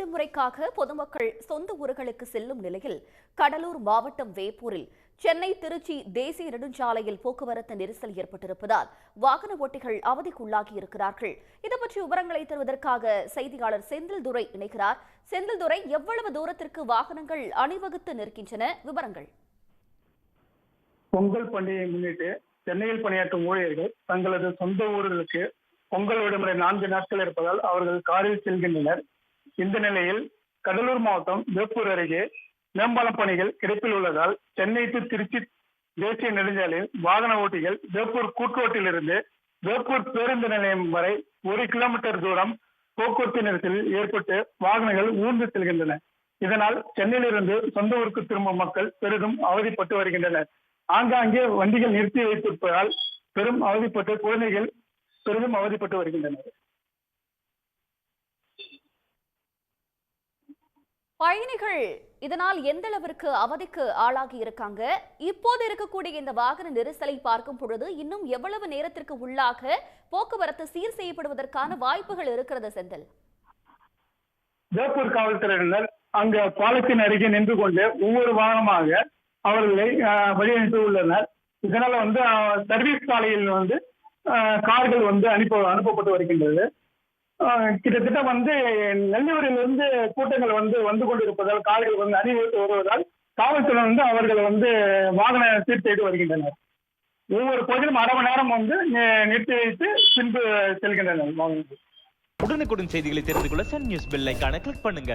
விடுமுறைக்காக பொதுமக்கள் சொந்த ஊர்களுக்கு செல்லும் நிலையில் கடலூர் மாவட்டம் வேப்பூரில் சென்னை திருச்சி தேசிய நெடுஞ்சாலையில் போக்குவரத்து நெரிசல் ஏற்பட்டிருப்பதால் வாகன ஓட்டிகள் அவதிக்குள்ளாகி இருக்கிறார்கள். இது பற்றி விவரங்களை தருவதற்காக செய்தியாளர் செந்தில்துரை இணைகிறார். செந்தில்துரை எவ்வளவு தூரத்திற்கு வாகனங்கள் அணிவகுத்து நிற்கின்றன? விவரங்கள். பொங்கல் பண்டிகையை முன்னிட்டு சென்னையில் பணியாற்றும் ஊழியர்கள் தங்களது சொந்த ஊர்களுக்கு பொங்கல் விடுமுறை நான்கு நாட்கள் இருப்பதால் அவர்கள் காரில் செல்கின்றனர். இந்த நிலையில் கடலூர் மாவட்டம் வேப்பூர் அருகே மேம்பாலம் பணிகள் கிடைப்பில் உள்ளதால் சென்னை டு திருச்சி தேசிய நெடுஞ்சாலையில் வாகன ஓட்டிகள் வேப்பூர் கூட்டுரோட்டிலிருந்து வேப்பூர் பேருந்து நிலையம் வரை ஒரு கிலோமீட்டர் தூரம் போக்குவரத்து நெரிசலில் ஏற்பட்டு வாகனங்கள் ஊர்ந்து செல்கின்றன. இதனால் சென்னையிலிருந்து சொந்த ஊருக்கு திரும்பும் மக்கள் பெரிதும் அவதிப்பட்டு வருகின்றனர். ஆங்காங்கே வண்டிகள் நிறுத்தி வைத்திருப்பதால் பெரும் அவதிப்பட்டு குழந்தைகள் பெரிதும் அவதிப்பட்டு வருகின்றனர். பயணிகள் இதனால் எந்த அளவிற்கு அவதிக்கு ஆளாகி இருக்காங்க? இப்போது இருக்கக்கூடிய இந்த வாகன நெரிசலை பார்க்கும் பொழுது இன்னும் எவ்வளவு நேரத்திற்கு உள்ளாக போக்குவரத்து சீர் செய்யப்படுவதற்கான வாய்ப்புகள் இருக்கிறது செந்தில்? வேப்பூர் காவல்துறையினர் அங்க பாலத்தின் அருகே நின்று கொண்டு ஒவ்வொரு வாகனமாக அவர்களை வழியனுப்பி உள்ளனர். இதனால வந்து சர்வீஸ் சாலையில் வந்து ஆஹ், கார்கள் வந்து அனுப்ப அனுப்பப்பட்டு வருகின்றது. கிட்டத்தட்ட வந்து நெல்லூரிலிருந்து கூட்டங்கள் வந்து வந்து கொண்டிருப்பதால் கார்கள் வந்து அணிவகுத்து வருவதால் காவல்துறை வந்து அவர்கள் வந்து வாகன சீர் வருகின்றனர். ஒவ்வொரு பகுதியிலும் அரை மணி நேரம் வந்து நிறுத்தி வைத்து பின்பு செல்கின்றனர் வாகனங்கள். உடனுக்குடன் செய்திகளை தெரிந்து கொள்ள சன் நியூஸ் பெல் ஐக்கான கிளிக் பண்ணுங்க.